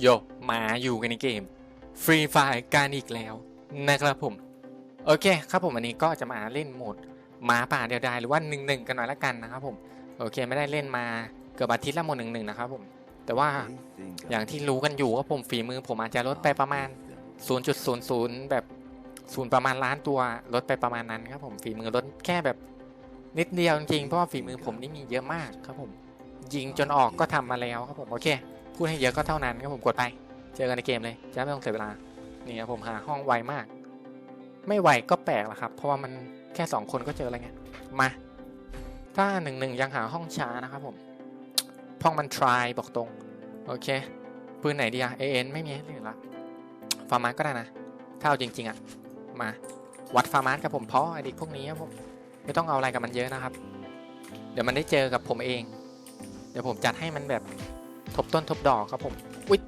โยมาอยู่กันในเกม Free Fire กันอีกแล้วนะครับผม โอเคครับผมวันนี้ก็จะมาเล่นโหมดหมาป่าเดียวดายหรือว่าหนึ่งหนึ่งกันหน่อยละกันนะครับผมโอเคไม่ได้เล่นมาเกือบอาทิตย์ละโหมดหนึ่งหนึ่งนะครับผมแต่ว่าอย่างที่รู้กันอยู่ว่าผมฝีมือ ผมอาจจะลดไปประมาณ 0.00 แบบศูนย์ประมาณล้านตัวลดไปประมาณนั้นครับผมฝีมือลดแค่แบบนิดเดียวจริงเพราะว่าฝีมือผมนี่มีเยอะมากครับผมยิงจนออกก็ทำมาแล้วครับผมโอเค พูดให้เยอะก็เท่านั้นครับผมกดไป เจอกันในเกมเลย จะไม่ต้องเสียเวลา นี่ครับผมหาห้องไวมาก ไม่ไวก็แปลกละครับ เพราะว่ามันแค่สองคนก็เจออะไรเงี้ย มา ถ้าหนึ่งหนึ่งยังหาห้องช้านะครับผม ห้องมัน try บอกตรง โอเค ปืนไหนดีอะเอ็นไม่มีห้เลือละฟาร์มาสก็ได้นะ ถ้าเอาจริง ๆอะมา วัดฟาร์มาสกับผมเพราะไอเด็กพวกนี้ครับผม ไม่ต้องเอาอะไรกับมันเยอะนะครับ เดี๋ยวมันได้เจอกับผมเอง เดี๋ยวผมจัดให้มันแบบ บต้นทบดอกครับผมอุ้ย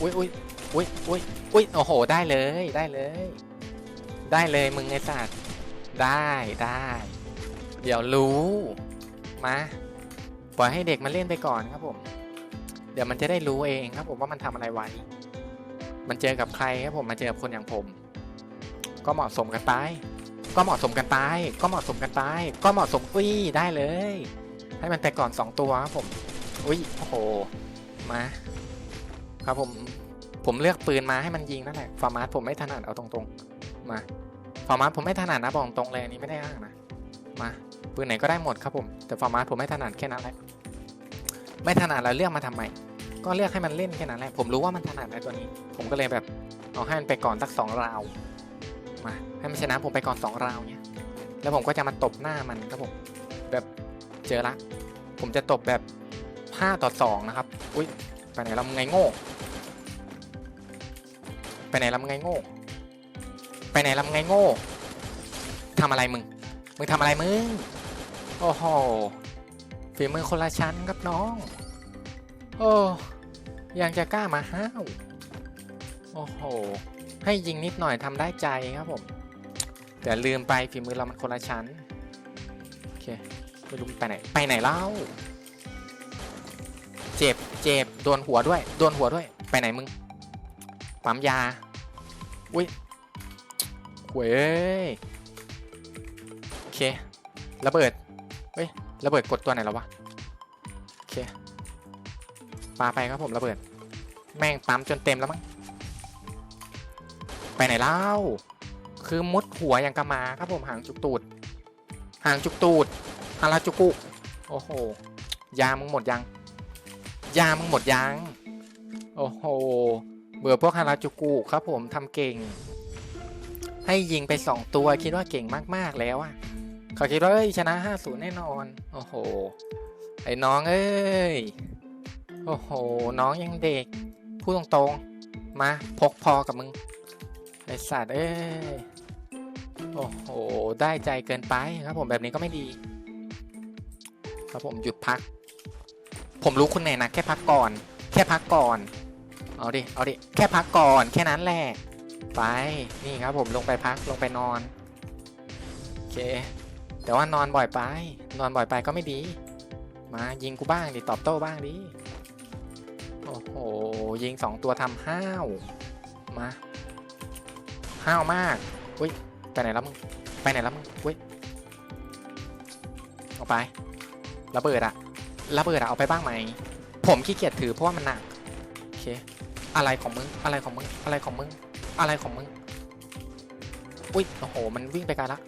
อุ้ยอุ้ยอุ้ยอุ้ยอุ้ยโอ้โห ได้เลยได้เลย ได้เลยมึงไอ้สัตว์ได้ได้ เดี๋ยวรู้มาปล่อยให้เด็กมันเล่นไปก่อนครับผม เดี๋ยวมันจะได้รู้เองครับผมว่ามันทำอะไรไว้ มันเจอกับใครครับผมมาเจอกับคนอย่างผม ก็เหมาะสมกันไป ก็เหมาะสมกันไป ก็เหมาะสมกันไป ก็เหมาะสมอุ้ยได้เลย ให้มันไปก่อน2ตัวครับผม อุ้ยโอ้โห มา ครับผม ผมเลือกปืนมาให้มันยิงนั่นแหละฟาร์มาสผมไม่ถนัดเอาตรงๆ มาฟาร์มาสผมไม่ถนัดนะบอกตรงเลยอันนี้ไม่ได้อ้างนะ มาปืนไหนก็ได้หมดครับผม แต่ฟาร์มาสผมไม่ถนัดแค่นั้นแหละ ไม่ถนัดแล้วเลือกมาทำไม ก็เลือกให้มันเล่นแค่นั้นแหละ ผมรู้ว่ามันถนัดในตัวนี้ ผมก็เลยแบบเอาให้มันไปก่อนสักสองราว มาให้มันชนะผมไปก่อนสองราวเนี่ย แล้วผมก็จะมาตบหน้ามันครับผม แบบเจอละ ผมจะตบแบบ 5 ต่อ 2 นะครับ อุ้ยไปไหนลำไงโง่ ไปไหนลำไงโง่ ไปไหนลำไงโง่ทำอะไรมึง มึงทำอะไรมึง โอ้โหฝีมือคนละชั้นครับน้อง โอ้ยังจะกล้ามาห้าว โอ้โห ให้ยิงนิดหน่อยทำได้ใจครับผม แต่ลืมไปฝีมือเรามันคนละชั้น โอเคไม่รู้มันไปไหน ไปไหนเล่า เจ็บ เจ็บ โดนหัวด้วย โดนหัวด้วย ไปไหนมึง ปั๊มยา อุ้ยหวยเอ้ยโอเค ระเบิด เฮ้ย ระเบิดกดตัวไหนแล้ววะ โอเค ปาไปครับผมระเบิด แม่งปั๊มจนเต็มแล้วมั้ง ไปไหนเล่า คือมุดหัวอย่างกระมาครับผมหางจุกตูดหางจุกตูดฮาราจุกุ โอ้โห ยามึงหมดยัง ยามึงหมดยังโอ้โห เบื่อพวกฮาราจูกุครับผมทำเก่ง ให้ยิงไป2ตัวคิดว่าเก่งมากๆแล้วอะเขาคิดว่าเอ้ยชนะ5-0แน่นอน โอ้โห ไอ้น้องเอ้ย โอ้โห น้องยังเด็ก พูดตรงๆ มาพกพอกับมึง ไอสัตว์เอ้ย โอ้โห ได้ใจเกินไปครับผมแบบนี้ก็ไม่ดี ครับผมหยุดพัก ผมรู้คุณแน่นะแค่พักก่อน แค่พักก่อน เอาดิ เอาดิ แค่พักก่อน แค่นั้นแหละ ไป นี่ครับผมลงไปพักลงไปนอน โอเค แต่ว่านอนบ่อยไป นอนบ่อยไปก็ไม่ดี มายิงกูบ้างดิ ตอบโต้บ้างดิ โอ้โห ยิงสองตัวทำห้าว มาห้าวมากอุ้ย ไปไหนแล้วมึง ไปไหนแล้วมึงอุ้ยเอาไประเบิดอะ ระเบิดอะเอาไปบ้างไหม ผมขี้เกียจถือเพราะว่ามันหนัก โอเค อะไรของมึง อะไรของมึง อะไรของมึง อะไรของมึง อุ้ย โอ้โห มันวิ่งไปไกลละ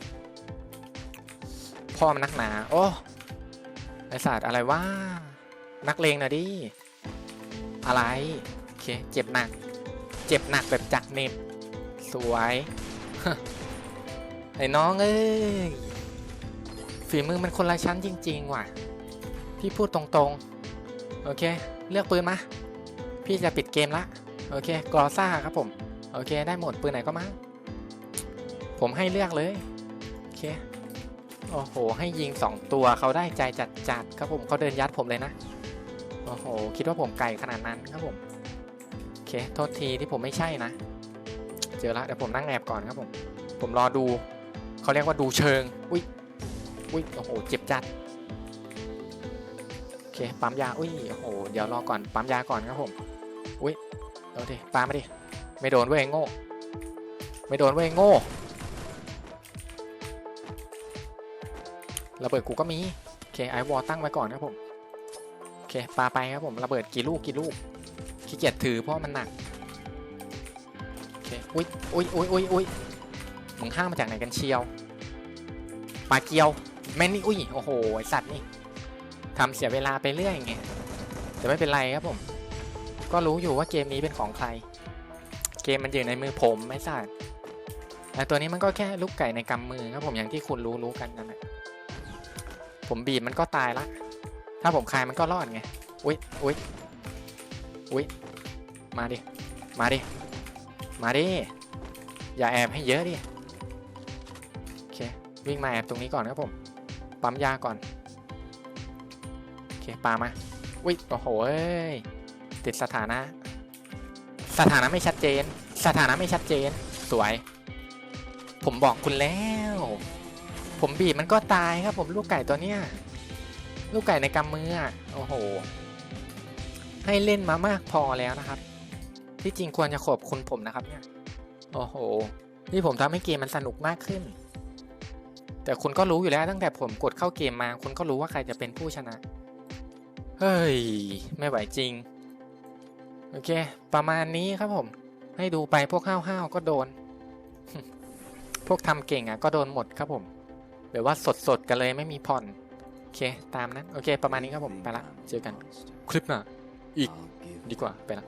พ่อมันนักหนา โอ้ไอศาสตร์อะไรวะนักเลงนะดิ อะไร โอเค เจ็บหนัก เจ็บหนักแบบจักเน็บ สวย ไอ้น้องเอ้ยฝีมือมันคนละชั้นจริง ๆ ว่ะ พี่พูดตรงๆ โอเค เลือกปืนมา พี่จะปิดเกมละ โอเคกรอซ่าครับผม โอเค ได้หมดปืนไหนก็มา ผมให้เลือกเลย โอเค โอ้โห ให้ยิง 2 ตัวเขาได้ใจจัดๆครับผมเขาเดินยัดผมเลยนะ โอ้โห คิดว่าผมไก่ขนาดนั้นครับผม โอเค โทษทีที่ผมไม่ใช่นะ เจอละเดี๋ยวผมนั่งแอบก่อนครับผม ผมรอดู เขาเรียกว่าดูเชิง อุ้ยอุ้ยโอ้โห เจ็บจัด เคปั๊มยาอุ้ยโอ้โหเดี๋ยวรอก่อนปั๊มยาก่อนครับผมอุ้ยเอาดิปามาดิไม่โดนเว้ยโง่ไม่โดนเว้ยโง่ระเบิดกูก็มีโอเคไอวอลตั้งไว้ก่อนครับผมโอเคปาไปครับผมระเบิดกี่ลูกกี่ลูกขี้เกียจถือเพราะมันหนักโอเคอุ้ยอุ้ยอุ้ยอุ้ยอุ้ยมึงห้ามมาจากไหนกันเชียวปลาเกียวแม่นนี่อุ้ยโอ้โหไอสัตว์นี่ ทำเสียเวลาไปเรื่อยไงแต่ไม่เป็นไรครับผม ก็รู้อยู่ว่าเกมนี้เป็นของใคร เกมมันอยู่ในมือผมไม่สัตว์แต่ตัวนี้มันก็แค่ลูกไก่ในกำมือครับผมอย่างที่คุณรู้รู้กันนั่นแหละผมบีบมันก็ตายละ ถ้าผมคายมันก็รอดไง อุ้ยอุ้ยอุ้ยมาดิ มาดิ มาดิ อย่าแอบให้เยอะดิ โอเค วิ่งมาแอบตรงนี้ก่อนครับผม ปั๊มยาก่อน คปามาอุ้ยโอ้โหเอ้ยติดสถานะ สถานะไม่ชัดเจน สถานะไม่ชัดเจน สวย ผมบอกคุณแล้ว ผมบีบมันก็ตายครับ ผมลูกไก่ตัวเนี้ย ลูกไก่ในกำมือโอ้โห ให้เล่นมามากพอแล้วนะครับ ที่จริงควรจะขอบคุณผมนะครับเนี่ย โอ้โห นี่ผมทำให้เกมมันสนุกมากขึ้น แต่คุณก็รู้อยู่แล้วตั้งแต่ผมกดเข้าเกมมา คุณก็รู้ว่าใครจะเป็นผู้ชนะ เฮ้ย ไม่ไหวจริง โอเค ประมาณนี้ครับผม ให้ดูไปพวกห้าวๆก็โดน พวกทำเก่งอะก็โดนหมดครับผมแบบว่าสดๆกันเลยไม่มีผ่อน โอเค ตามนั้น โอเค ประมาณนี้ครับผม ไปละ เจอกัน คลิปหน้าอีกดีกว่า ไปละ